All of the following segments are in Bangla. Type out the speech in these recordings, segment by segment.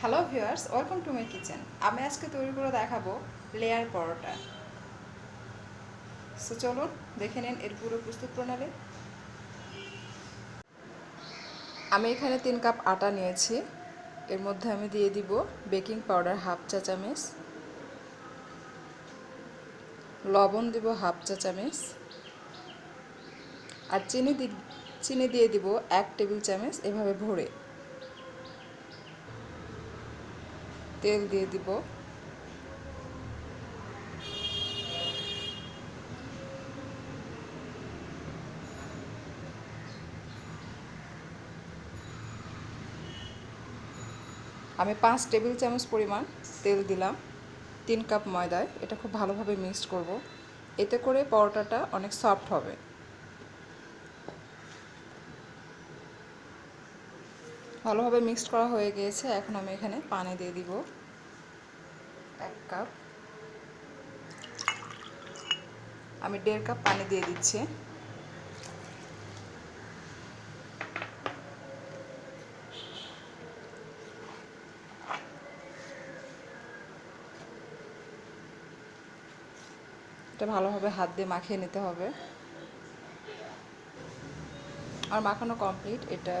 Hello viewers welcome to my kitchen আমি আজকে তৈরি করে দেখাবো লেয়ার পরোটা। সো চলুন, দেখে নিন এর পুরো প্রস্তুত প্রণালী। আমি এখানে তিন কাপ আটা নিয়েছি। এর মধ্যে আমি দিয়ে দিব বেকিং পাউডার হাফ চা চামচ। লবণ দিব হাফ চা চামচ। আর চিনি চিনি দিয়ে দিব এক টেবিল চামচ এভাবে ভরে। তেল দিয়ে দিব। আমি পাঁচ টেবিল চামচ পরিমাণ তেল দিলাম, তিন কাপ ময়দায় এটা খুব ভালোভাবে মিক্সড করব। এতে করে পরোটাটা অনেক সফট হবে। ভালোভাবে মিক্সড করা হয়ে গিয়েছে, এখন আমি এখানে পানি দিয়ে দিব। এক কাপ। আমি দেড় কাপ পানি দিয়ে দিচ্ছি। এটা ভালোভাবে হাত দিয়ে মাখিয়ে নিতে হবে। আর মাখানো কমপ্লিট এটা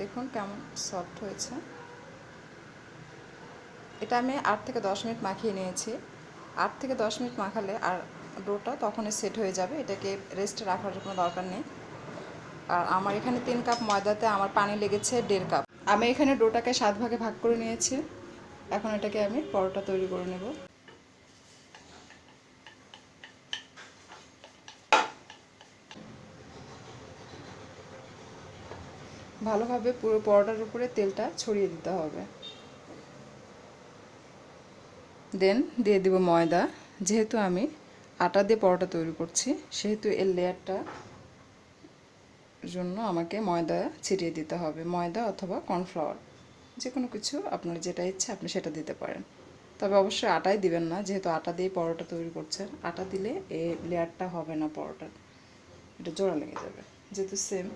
দেখুন কেমন সফট হয়েছে। এটা আমি আট থেকে দশ মিনিট মাখিয়ে নিয়েছি। আট থেকে দশ মিনিট মাখালে আর ডোটা তখনই সেট হয়ে যাবে। এটাকে রেস্টে রাখার কোনো দরকার নেই। আর আমার এখানে তিন কাপ ময়দাতে আমার পানি লেগেছে দেড় কাপ। আমি এখানে ডোটাকে সাত ভাগে ভাগ করে নিয়েছি। এখন এটাকে আমি পরোটা তৈরি করে নেব। ভালোভাবে পুরো পরোটার উপরে তেলটা ছড়িয়ে দিতে হবে। দেন দিয়ে দিব ময়দা। যেহেতু আমি আটা দিয়ে পরোটা তৈরি করছি, সেহেতু এর লেয়ারটা জন্য আমাকে ময়দা ছিটিয়ে দিতে হবে। ময়দা অথবা কর্নফ্লাওয়ার যে কোনো কিছু আপনার যেটা ইচ্ছে আপনি সেটা দিতে পারেন। তবে অবশ্যই আটাই দিবেন না, যেহেতু আটা দিয়ে পরোটা তৈরি করছেন। আটা দিলে এই লেয়ারটা হবে না পরোটার, এটা জোড়া লেগে যাবে। যেহেতু সেম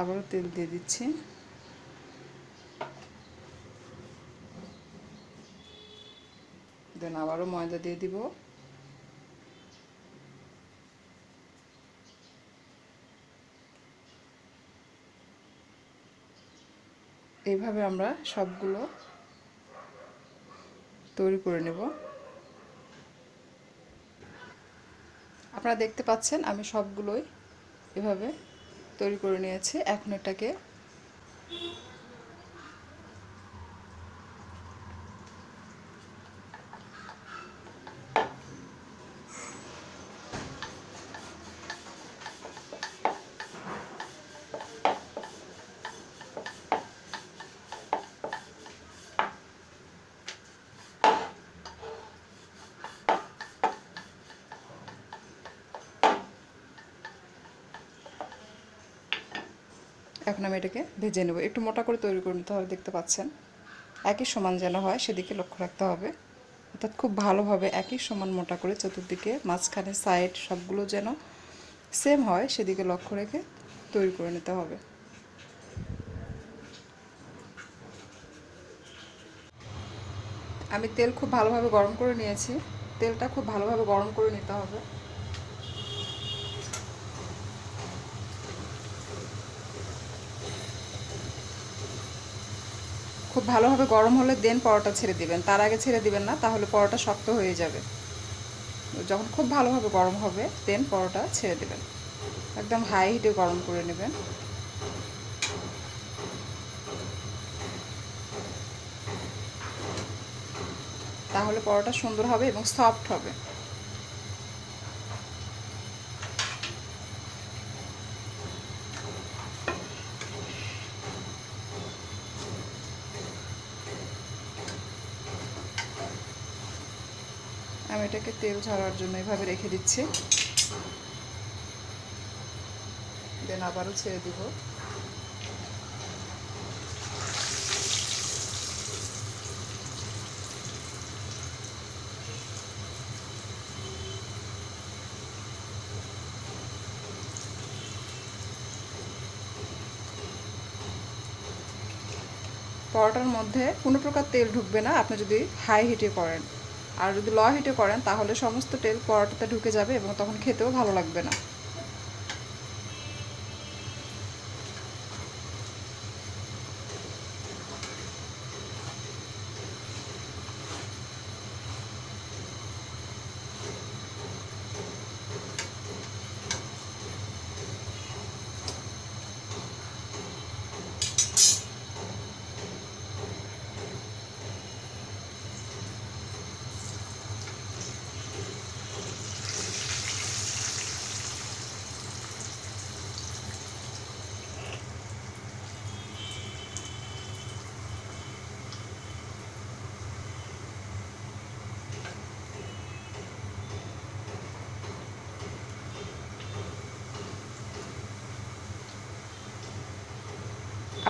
আবারও তেল দিয়ে দিচ্ছি। দেন আবারও ময়দা দিয়ে দিব। এইভাবে আমরা সবগুলো তৈরি করে নেব। আপনারা দেখতে পাচ্ছেন, আমি সবগুলোই এভাবে তৈরি করে নিয়েছি। এখন এটাকে এখন আমি এটাকে ভেজে নেব। একটু মোটা করে তৈরি করে নিতে হবে, দেখতে পাচ্ছেন? একই সমান যেন হয়, সেদিকে লক্ষ্য রাখতে হবে। অর্থাৎ খুব ভালোভাবে একই সমান মোটা করে চতুর্দিকে মাঝখানে সাইড সবগুলো যেন সেম হয়, সেদিকে লক্ষ্য রেখে তৈরি করে নিতে হবে। আমি তেল খুব ভালোভাবে গরম করে নিয়েছি। তেলটা খুব ভালোভাবে গরম করে নিতে হবে। খুব ভালোভাবে গরম হলে দেন পরোটা ছেড়ে দিবেন। তার আগে ছেড়ে দিবেন না, তাহলে পরোটা শক্ত হয়ে যাবে। যখন খুব ভালোভাবে গরম হবে, দেন পরোটা ছেড়ে দেবেন। একদম হাই হিটে গরম করে নেবেন। তাহলে পরোটা সুন্দর হবে এবং সফট হবে। এটাকে তেল ছাড়ার জন্য এভাবে রেখে দিচ্ছি। দেন আবারও ছেড়ে দিব। পরোটার মধ্যে কোনো প্রকার তেল ঢুকবে না, আপনি যদি হাই হিটে করেন। আর যদি ল হিটে করেন, তাহলে সমস্ত তেল পরোটাতে ঢুকে যাবে এবং তখন খেতেও ভালো লাগবে না।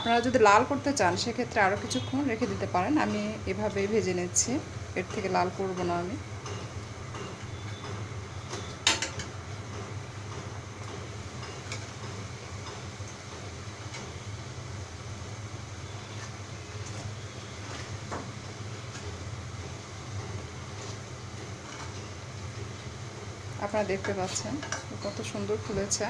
আপনারা যদি লাল করতে চান, সেক্ষেত্রে আরও কিছুক্ষণ রেখে দিতে পারেন। আমি এভাবেই ভেজে নিচ্ছি। এর থেকে লাল করব না আমি। আপনারা দেখতে পাচ্ছেন কত সুন্দর ফুলেছে।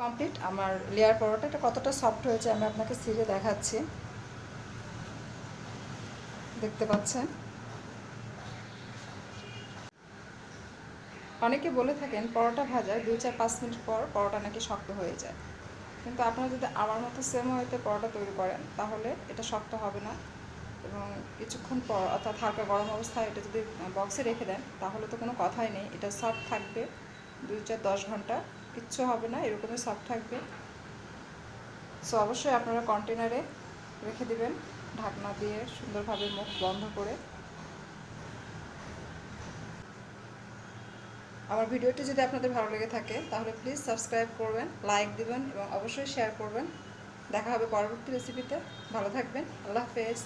কমপ্লিট আমার লেয়ার পরোটা, এটা কতটা সফট হয়েছে আমি আপনাকে সিরে দেখাচ্ছি। দেখতে পাচ্ছেন? অনেকে বলে থাকেন পরোটা ভাজার দুই চার পাঁচ মিনিট পর পরোটা নাকি শক্ত হয়ে যায়। কিন্তু আপনারা যদি আমার মতো সেম হইতে পরোটা তৈরি করেন, তাহলে এটা শক্ত হবে না। এবং কিছুক্ষণ পর, অর্থাৎ হালকা গরম অবস্থায় এটা যদি বক্সে রেখে দেন, তাহলে তো কোনো কথাই নেই। এটা সফট থাকবে দুই চার দশ ঘণ্টা। কিচ্ছু হবে না, এরকমই সফট থাকবে। সো অবশ্যই আপনারা কন্টেনারে রেখে দিবেন, ঢাকনা দিয়ে সুন্দরভাবে মুখ বন্ধ করে। আমার ভিডিওটি যদি আপনাদের ভালো লেগে থাকে, তাহলে প্লিজ সাবস্ক্রাইব করবেন লাইক দিবেন এবং অবশ্যই শেয়ার করবেন। দেখা হবে পরবর্তী রেসিপিতে ভালো থাকবেন, আল্লাহ হাফেজ।